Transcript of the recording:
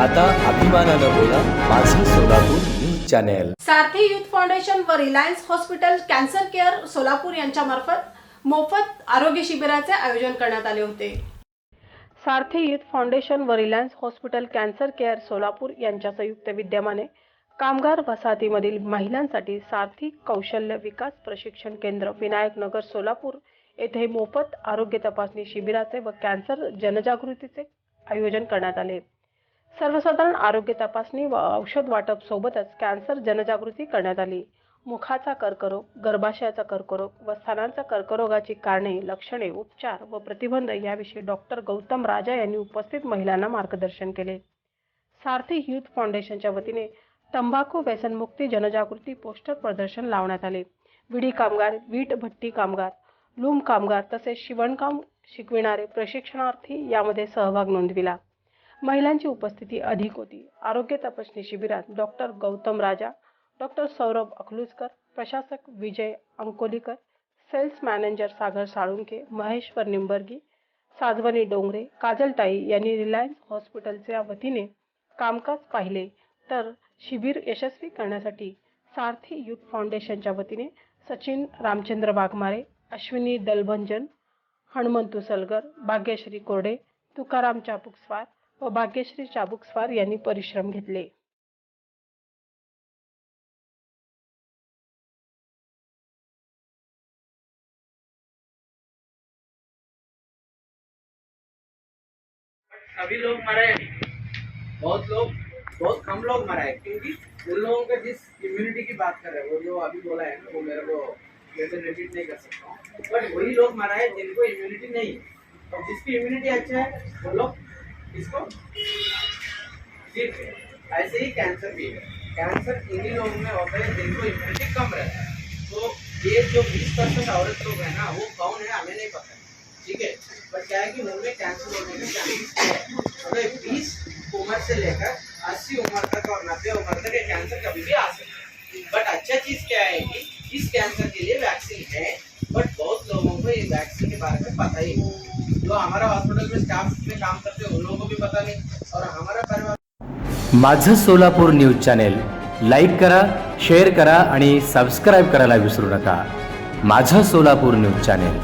आता अभिमानानं बोला माझं Solapur news channel. Sarathi youth foundation व Reliance hospital cancer care Solapur यांच्यामार्फत मोफत आरोग्य शिबिराचे आयोजन करण्यात आले होते. सारथी युथ फाउंडेशन व Reliance hospital cancer care Solapur यांच्या संयुक्त विद्यमाने कामगार वसाहतीमधील महिलांसाठी सारथी कौशल्य विकास प्रशिक्षण केंद्र विनायक नगर सोलापूर येथे मोफत आरोग्य तपासणी शिबिराचे व कॅन्सर जनजागृतीचे आयोजन करण्यात आले. सर्वसाधारण आरोग्य तपासणी व औषध वाटप सोबतच कॅन्सर जनजागृती करण्यात आली. मुखाचा कर्करोग गर्भाशयाचा कर्करोग व स्थानांचा कर्करोगाची कारणे लक्षणे उपचार व प्रतिबंध याविषयी डॉक्टर गौतम राजा यांनी उपस्थित महिलांना मार्गदर्शन केले. सारथी युथ फाउंडेशनच्या वतीने तंबाखू व्यसनमुक्ती जनजागृती पोस्टर प्रदर्शन लावण्यात आले. विडी कामगार वीट भट्टी कामगार लूम कामगार तसेच शिवणकाम शिकविणारे प्रशिक्षणार्थी यामध्ये सहभाग नोंदविला. महिलांची उपस्थिती अधिक होती. आरोग्य तपासणी शिबिरात डॉक्टर गौतम राजा डॉक्टर सौरभ अकलूजकर प्रशासक विजय अंकोलीकर सेल्स मॅनेजर सागर साळुंके महेश्वर निंबर्गी साधवनी डोंगरे काजलताई यांनी रिलायन्स हॉस्पिटलच्या वतीने कामकाज पाहिले. तर शिबिर यशस्वी करण्यासाठी सारथी युथ फाउंडेशनच्या वतीने सचिन रामचंद्र वाघमारे अश्विनी दलभंजन हनुमंतू सलगर भाग्यश्री कोरडे तुकाराम चापुकस्वार व भाग्यश्री चाबुकस्वार यांनी परिश्रम घेतले. सभी लोग मरे बहुत लोग, बहुत कम लोग मरा है, क्योंकि उन लोगों का जिस इम्यूनिटी की बात कर रहे हैं, वो जो अभी बोला है, वो मेरे को जैसे रिपीट नहीं कर सकता हूँ। बट वही लोग मरा है जिनको इम्यूनिटी नहीं और जिसकी इम्यूनिटी अच्छा है, वो लोग इसको? जीत गए ऐसे ही कैंसर भी है। कैंसर इन्हीं लोगों में होता है जिनको इम्यूनिटी कम रहता है। तो ये जो बीस परसेंट औरत लोग हैं ना, वो कौन है हमें नहीं पता। ठीक है? बट क्या है कि उनमें कैंसर होने के चांसेस है। अगर बीस उम्र से लेकर अस्सी उम्र तक और नब्बे उम्र तक ये कैंसर कभी भी आ सकता को के बारे में पता ही नहीं। जो हमारा हॉस्पिटल में स्टाफ में काम करते उन लोगों को भी पता नहीं। और हमारा परिवार माझं सोलापूर न्यूज चॅनेल लाईक करा शेअर करा आणि सबस्क्राईब करायला विसरू नका. माझं सोलापूर न्यूज चॅनेल.